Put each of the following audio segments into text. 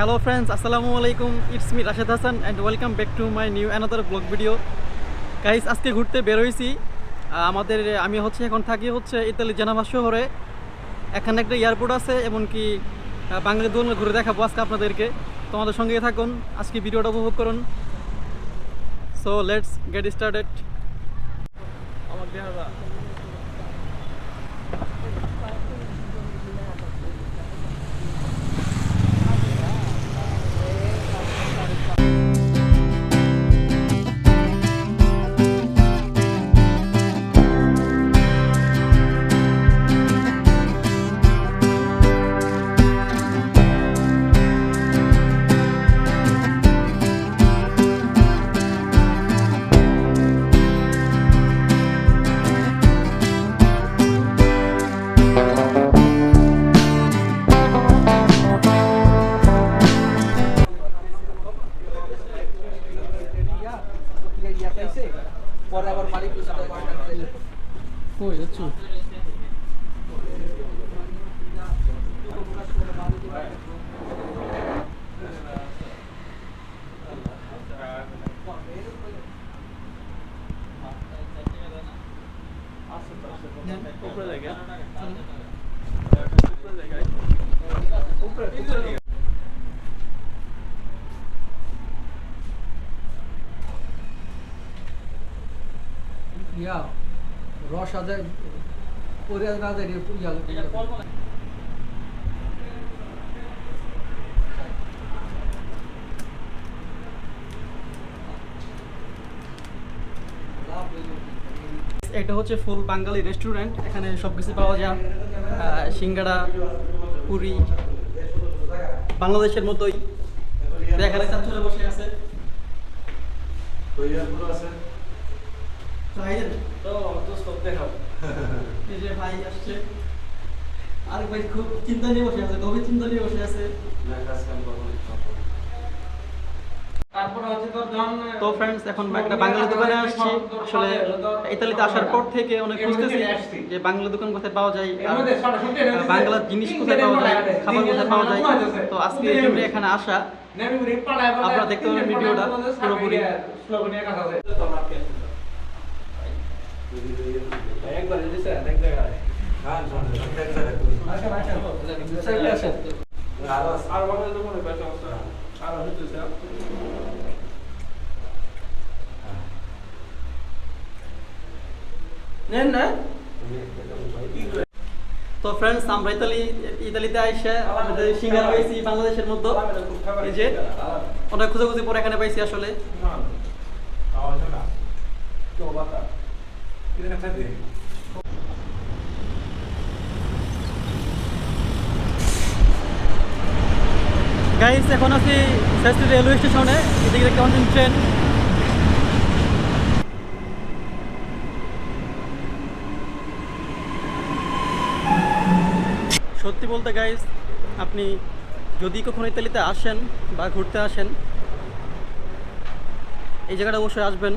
Hello friends আসসালামু আলাইকুম it's me Rashed Hasan and welcome back to my new another blog video guys আজকে ঘুরতে বেরোইছি। আমাদের আমি হচ্ছে এখন থাকি হচ্ছে ইতালি জেনাভা শহরে। এখানে একটা এয়ারপোর্ট আছে এমনকি আহ, বাঙালি দোল ঘুরে দেখাবো আজকে আপনাদেরকে। তোমাদের সঙ্গে থাকুন আজকে ভিডিওটা উপভোগ করুন। সো লেটস গেট স্টার্টেড আমার ইয়া রস আদায় পরে না দেয় ইয়া এটা হচ্ছে ফুল বাঙালি রেস্টুরেন্ট। এখানে সব কিছু পাওয়া যায়। আহ, সিঙ্গাড়া পুরি। বাংলাদেশের মতোই। এখানে চাচুরা বসে আছে। ভাই আসছে। আর ভাই খুব চিন্তা নিয়ে বসে আছে গভীর চিন্তা নিয়ে বসে আছে। তো ফ্রেন্ডস এখন একটা বাঙালি দোকানে আসছি। আসলে ইতালিতে আসার পর থেকে অনেক খুঁজতেছি যে বাংলা দোকান কোথায় পাওয়া যায় আর বাংলার জিনিস কোথায় পাওয়া যায় খাবার কোথায় পাওয়া যায়। তো আজকে এই জন্য এখানে আসা। আপনারা দেখতে পাবেন ভিডিওটা পুরোপুরি। স্লোভেনিয়া কথা আছে। একবার দিছে এক জায়গায় আর বলে মনে পাইছে আর হচ্ছে না তো ফ্রেন্ডস আমরা ইতালি, ইতালিতে আইসা আমাদের সিঙ্গার পাইছি বাংলাদেশের মধ্যে। এই যে, অনেক খুঁজে পরে এখানে পাইছি আসলে। গাইস এখন আছি রেলওয়ে স্টেশনে এদিকে দেখতে পাচ্ছেন ট্রেন সত্যি বলতে গাইজ আপনি যদি কখনো ইতালিতে আসেন বা ঘুরতে আসেন, এই জায়গাটা অবশ্যই আসবেন।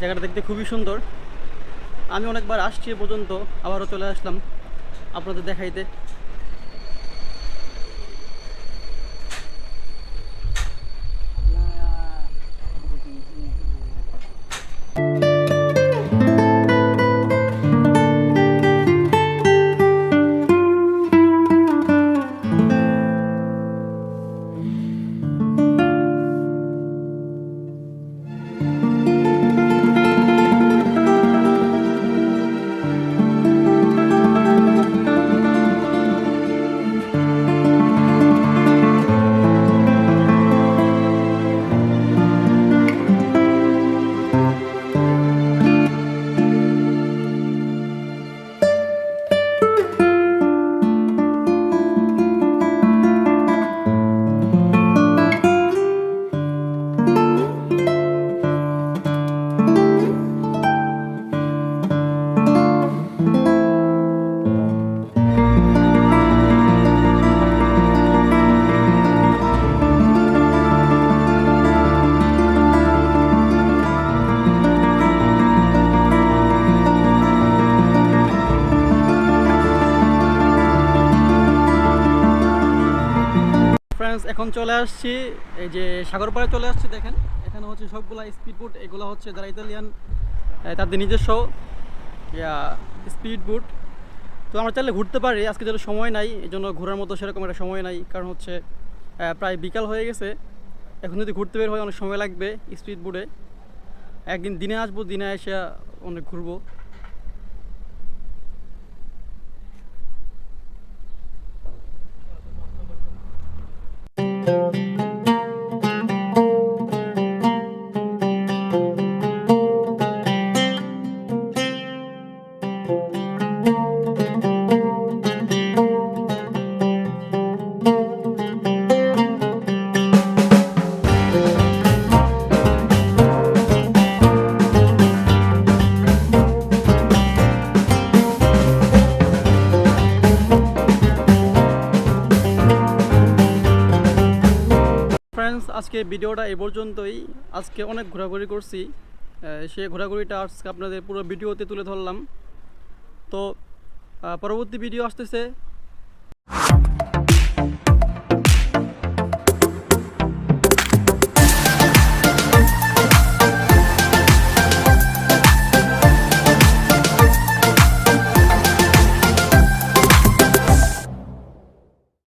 জায়গাটা দেখতে খুবই সুন্দর। আমি অনেকবার আসছি পর্যন্ত, আবারও চলে আসলাম আপনাদের দেখাইতে। এখন চলে আসছি, এই যে সাগরপাড়ে চলে আসছি, দেখেন। এখানে হচ্ছে সবগুলা স্পিড বোট এগুলো হচ্ছে যারা ইতালিয়ান তাদের নিজস্ব স্পিড বোট তো আমরা চাইলে ঘুরতে পারি, আজকে যেন সময় নাই এই জন্য ঘোরার মতো সেরকম একটা সময় নাই, কারণ হচ্ছে প্রায় বিকাল হয়ে গেছে। এখন যদি ঘুরতে বের হয়, অনেক সময় লাগবে স্পিড বোটে একদিন দিনে আসব, দিনে এসে অনেক ঘুরবো। আজকে ভিডিওটা এ পর্যন্তই। আজকে অনেক ঘোরাঘুরি করছি। সে ঘোরাঘুরিটা আজকে আপনাদের পুরো ভিডিওতে তুলে ধরলাম। তো পরবর্তী ভিডিও আসতেছে।